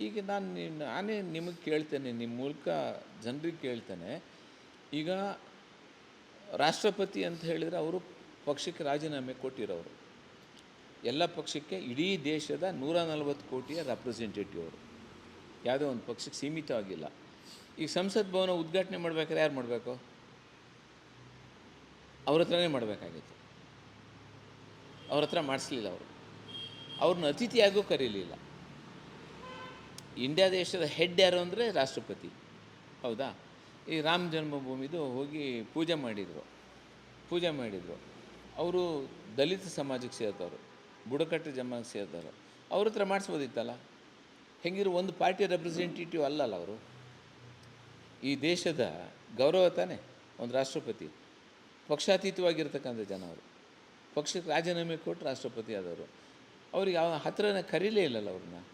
ಈಗ ನಾನು ನಾನೇ ನಿಮಗೆ ಕೇಳ್ತೇನೆ ನಿಮ್ಮ ಮೂಲಕ ಜನರಿಗೆ ಕೇಳ್ತೇನೆ. ಈಗ ರಾಷ್ಟ್ರಪತಿ ಅಂತ ಹೇಳಿದರೆ ಅವರು ಪಕ್ಷಕ್ಕೆ ರಾಜೀನಾಮೆ ಕೊಟ್ಟಿರೋರು. ಎಲ್ಲ ಪಕ್ಷಕ್ಕೆ ಇಡೀ ದೇಶದ ನೂರ ನಲವತ್ತು ಕೋಟಿಯ ರೆಪ್ರೆಸೆಂಟೇಟಿವ್ ಅವರು. ಯಾವುದೋ ಒಂದು ಪಕ್ಷಕ್ಕೆ ಸೀಮಿತವಾಗಿಲ್ಲ ಈಗ ಸಂಸತ್ ಭವನ ಉದ್ಘಾಟನೆ ಮಾಡ್ಬೇಕಾದ್ರೆ ಯಾರು ಮಾಡಬೇಕು? ಅವ್ರ ಹತ್ರನೇ ಮಾಡಬೇಕಾಗಿತ್ತು. ಅವ್ರ ಹತ್ರ ಮಾಡಿಸ್ಲಿಲ್ಲ ಅವರು. ಅವ್ರನ್ನ ಅತಿಥಿಯಾಗೂ ಕರೀಲಿಲ್ಲ. ಇಂಡಿಯಾ ದೇಶದ ಹೆಡ್ ಯಾರು ಅಂದರೆ ರಾಷ್ಟ್ರಪತಿ. ಹೌದಾ? ಈ ರಾಮ ಜನ್ಮಭೂಮಿದು ಹೋಗಿ ಪೂಜೆ ಮಾಡಿದರು. ಪೂಜೆ ಮಾಡಿದರು. ಅವರು ದಲಿತ ಸಮಾಜಕ್ಕೆ ಸೇರ್ತವ್ರು ಬುಡಕಟ್ಟು ಜಮಾಕ್ಕೆ ಸೇರ್ತವ್ರು ಅವ್ರ ಹತ್ರ ಮಾಡಿಸ್ಬೋದಿತ್ತಲ್ಲ? ಹೆಂಗಿರು ಒಂದು ಪಾರ್ಟಿ ರೆಪ್ರೆಸೆಂಟೇಟಿವ್ ಅಲ್ಲಲ್ಲ ಅವರು. ಈ ದೇಶದ ಗೌರವ ತಾನೇ ಒಂದು ರಾಷ್ಟ್ರಪತಿ. ಪಕ್ಷಾತೀತವಾಗಿರ್ತಕ್ಕಂಥ ಜನ ಅವರು. ಪಕ್ಷಕ್ಕೆ ರಾಜೀನಾಮೆ ಕೊಟ್ಟು ರಾಷ್ಟ್ರಪತಿ ಆದವರು. ಅವ್ರಿಗೆ ಯಾವ ಹತ್ರನೇ ಕರೀಲೇ ಇಲ್ಲಲ್ಲ ಅವ್ರನ್ನ.